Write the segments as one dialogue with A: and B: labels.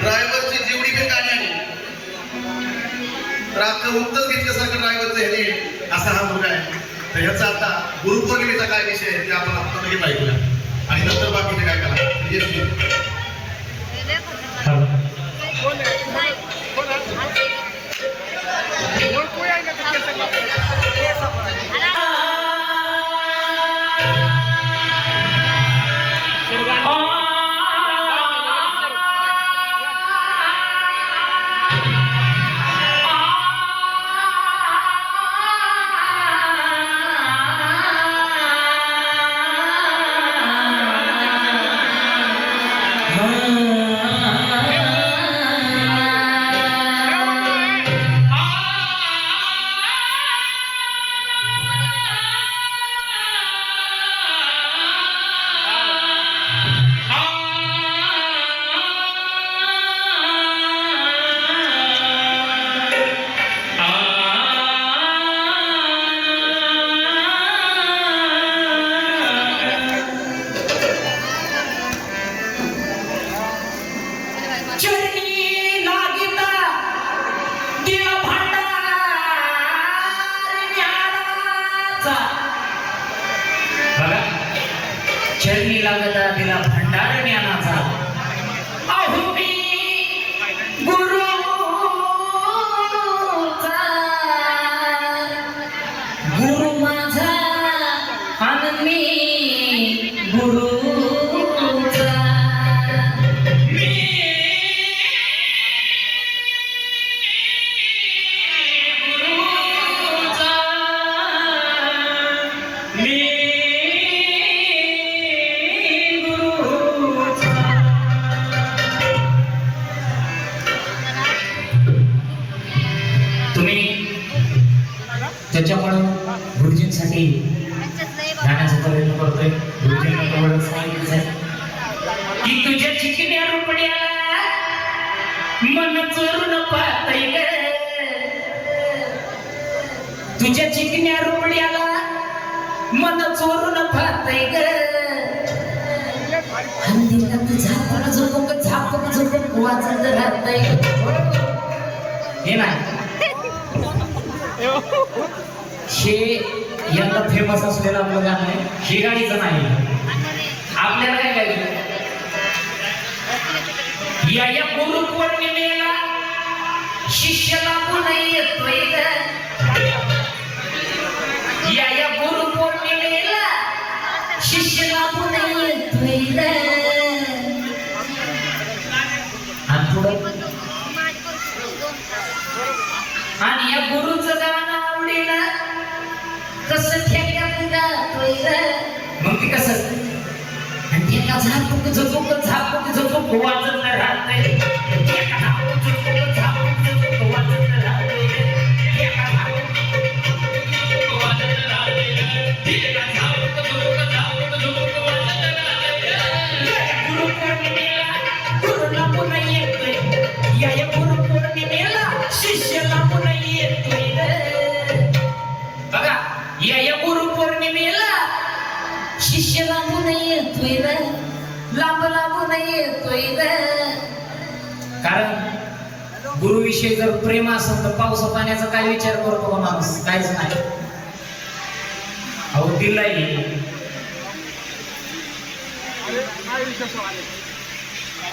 A: ड्रायव्हरची जेवढी बी गाणी आली तर आपलं उत्तर घेतल्यासारखं ड्रायव्हरचं हे
B: असा हा मुलगा आहे. तर ह्याचा आता गुरुपौर्णिमेचा काय विषय आहे ते आपण आता लगेच ऐकूया आणि नंतर बाकीचे काय करा.
C: ज्ञानाचा बघा. चरणी लागता दिला भंडार ज्ञानाचा. अहो मी गुरुचा. गुरु माझा आणि गुरु गुरुजींसाठी प्रयत्न करतोय गुरुजींना तेवढं सांगितलं की तुझ्या चिकन्या रुपड्याला मन चोरून पाहतय ग तुझ्या रुपड्याला मन चोरून पाहतय ग हंदीला तू झापक झोपक झापक झोपक वाचत राहतय हे हे यंदा फेमस असलेलं आपलं गाणं आहे हे गाडीचं नाही. आपल्याला काय गायचं या या गुरु पौर्णिमेला शिष्याला पुन्हा येतोय या या गुरु पौर्णिमेला ते कसं? आणि ठेका झाप झोपूक झापूक झोपूक वाजत राहत नाही. शिष्य लांबून येतोय लांब लांबून येतोय कारण गुरुविषयी जर प्रेम असेल तर पावसा पाण्याचा काय विचार करतो का माणूस? काहीच नाही अहो दिलाय.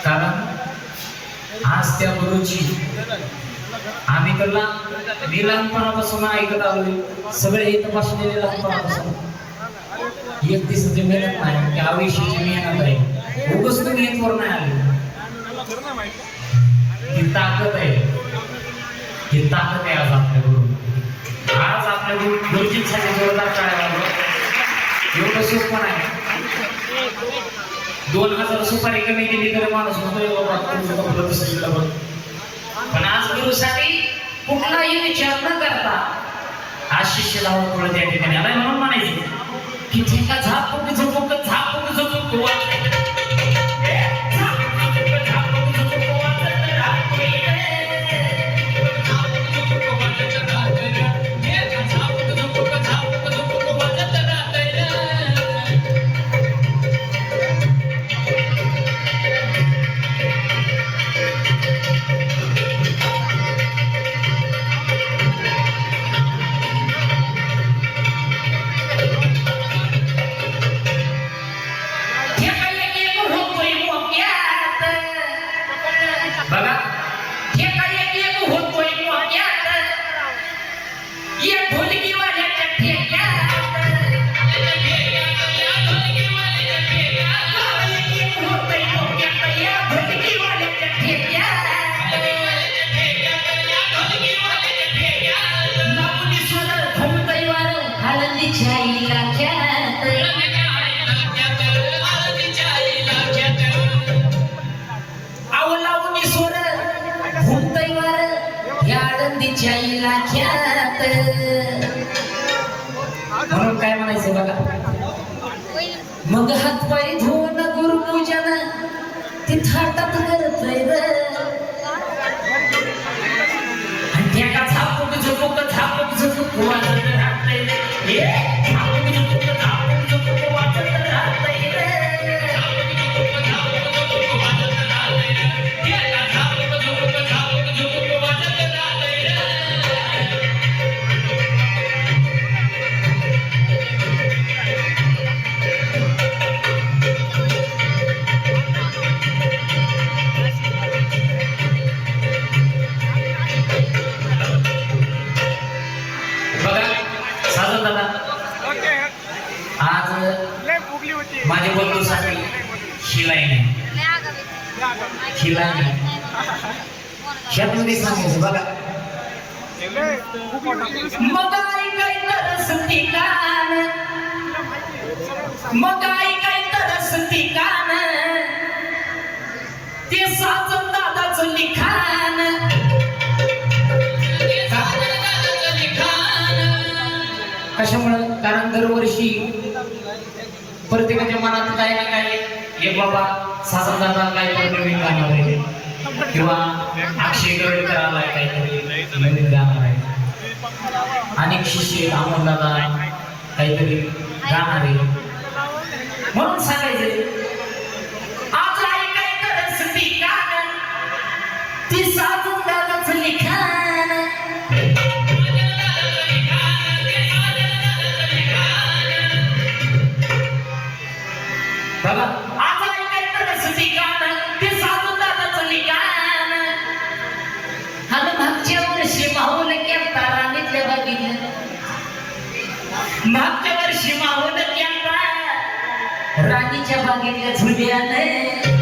C: कारण आज त्या गुरुची आम्ही तर लहान मी लहानपणापासून ऐकत आलोय. सगळे इथं बसलेले लहानपणापासून. एक दिवसाची मेहनत नाही की आयुष्याची मेहनत आहे. उगस तुम्ही येतवर नाही आले. ही ताकद आहे. ही ताकद आहे आज आपल्या आज आपल्या गुरुजींसाठी जोरदार काय एवढं सोपं नाही. दोन हजार सुपारी कमी केली तर माणूस म्हणतोय बाबा तुमचं कपडं तसंच बघ पण आज गुरुसाठी कुठलाही विचार न करता आज शिष्य लावून पुढे त्या ठिकाणी आलाय म्हणून म्हणायचं. की ठेका झापूक झोपूक आळंदीच्या इलाक्यात म्हणून काय म्हणायचं बघा? मग हातपाय धुवून शिलाई नाही. सांगायचं बघा. मग काही काय तरस ठिकाण. मग आई काय तरस ठिकाण. ते साजन दादाचं लिखाण. कशामुळं? कारण दरवर्षी प्रत्येकाच्या मनात काय ना काय हे बाबा सासर करताना काहीतरी तर नवीन गाणार आहे. किंवा अक्षय गरडकर आलाय काहीतरी नवीन गाणार आहे. अनेक शिष्य अमोल दादा काहीतरी गाणार आहे. म्हणून सांगायचे मागच्या वर्षी माहोल केलता राणीच्या बागेतल्या झुल्यानं